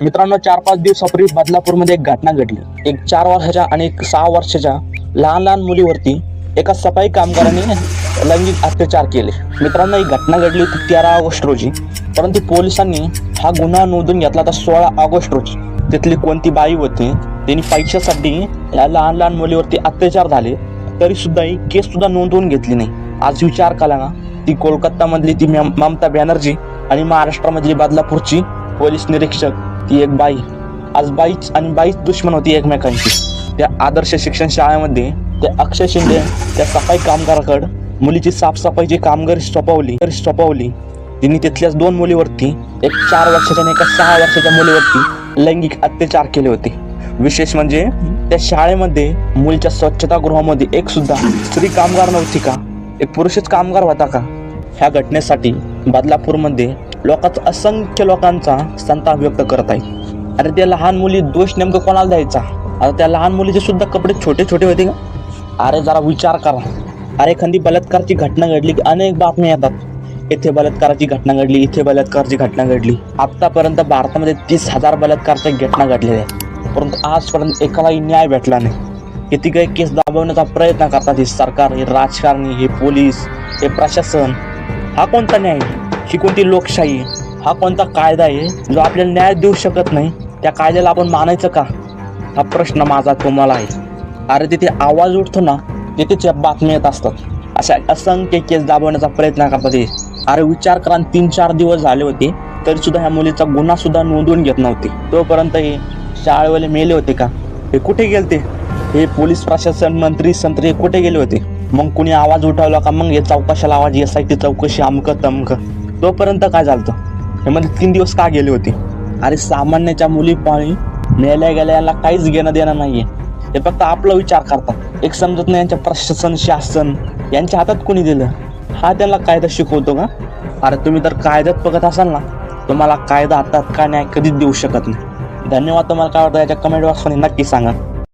मित्रांनो चार पाच दिवसापूर्वी बदलापूरमध्ये एक घटना घडली. एक चार वर्षाच्या आणि एक सहा वर्षाच्या लहान लहान मुलीवरती एका सफाई कामगाराने लैंगिक अत्याचार केले. मित्रांनो ही घटना घडली होती तेरा ऑगस्ट रोजी. परंतु पोलिसांनी हा गुन्हा नोंदून घेतला तर सोळा ऑगस्ट रोजी. तिथली कोणती बाई होती त्यांनी पैशासाठी या लहान लहान मुलीवरती अत्याचार झाले तरी सुद्धा ही केस सुद्धा नोंदवून घेतली नाही. आज विचार केला ना ती कोलकातामधली ती ममता बॅनर्जी आणि महाराष्ट्रामधली बदलापूरची पोलीस निरीक्षक ती एक बाई आज बाईच आणि बाईच दुश्मन होती एकमेकांची. त्या आदर्श शिक्षण शाळेमध्ये त्या अक्षय शिंदे त्या सफाई कामगाराकड मुलीची साफसफाईची कामगारी सोपवली स्टॉपवली तिने तिथल्याच दोन मुलीवरती एक चार वर्षाच्या आणि एका सहा वर्षाच्या मुलीवरती लैंगिक अत्याचार केले होते. विशेष म्हणजे त्या शाळेमध्ये मुलीच्या स्वच्छतागृहामध्ये एक सुद्धा स्त्री कामगार नव्हती का? एक पुरुषच कामगार होता का? ह्या घटनेसाठी बदलापूरमध्ये लोकांचा असंख्य लोकांचा संताप व्यक्त करत आहे. अरे त्या लहान मुली दोष नेमकं कोणाला द्यायचा? आता त्या लहान मुलीचे सुद्धा कपडे छोटे छोटे होते का? अरे जरा विचार करा. अरे एखादी बलात्काराची घटना घडली की अनेक बातम्या येतात. येथे बलात्काराची घटना घडली इथे बलात्काराची घटना घडली. आतापर्यंत भारतामध्ये तीस हजार बलात्कारच्या घटना घडलेल्या आहेत. परंतु आजपर्यंत एकालाही न्याय भेटला नाही. किती काही केस दाबवण्याचा प्रयत्न करतात हे सरकार हे राजकारणी हे पोलीस हे प्रशासन. हा कोणता न्याय? ही कोणती लोकशाही हा कोणता कायदा आहे? जो आपल्याला न्याय देऊ शकत नाही त्या कायद्याला आपण मानायचं का? हा प्रश्न माझा तुम्हाला आहे. अरे तिथे आवाज उठतो ना तिथेच बातम्या येत असतात. अशा असंख्य केस दाबवण्याचा प्रयत्न करतात हे अरे विचार करा तीन चार दिवस झाले होते तरी सुद्धा ह्या मुलीचा गुन्हा सुद्धा नोंदवून घेत नव्हते. तोपर्यंत हे शाळेवाले मेले होते का? हे कुठे गेलते? हे पोलीस प्रशासन मंत्री संत्री हे कुठे गेले होते? मग कुणी आवाज उठवला का? मग हे चौकशाला आवाज एस आय टी चौकशी अमकं तमकं. तोपर्यंत काय झालं हे म्हणजे तीन दिवस का गेले होते? अरे सामान्याच्या मुली पाळी मेल्या गेल्या यांना काहीच घेणं देणं नाहीये. हे फक्त आपला विचार करतात. एक समजत नाही यांच्या प्रशासन शासन यांच्या हातात कोणी दिलं? हा त्यांना कायदा शिकवतो का? अरे तुम्ही तर कायद्यात बघत असाल ना तुम्हाला कायदा हातात का न्याय कधीच देऊ शकत नाही. धन्यवाद तुम्हाला काय वाटतं? याच्या कमेंट बॉक्समध्ये नक्की सांगा.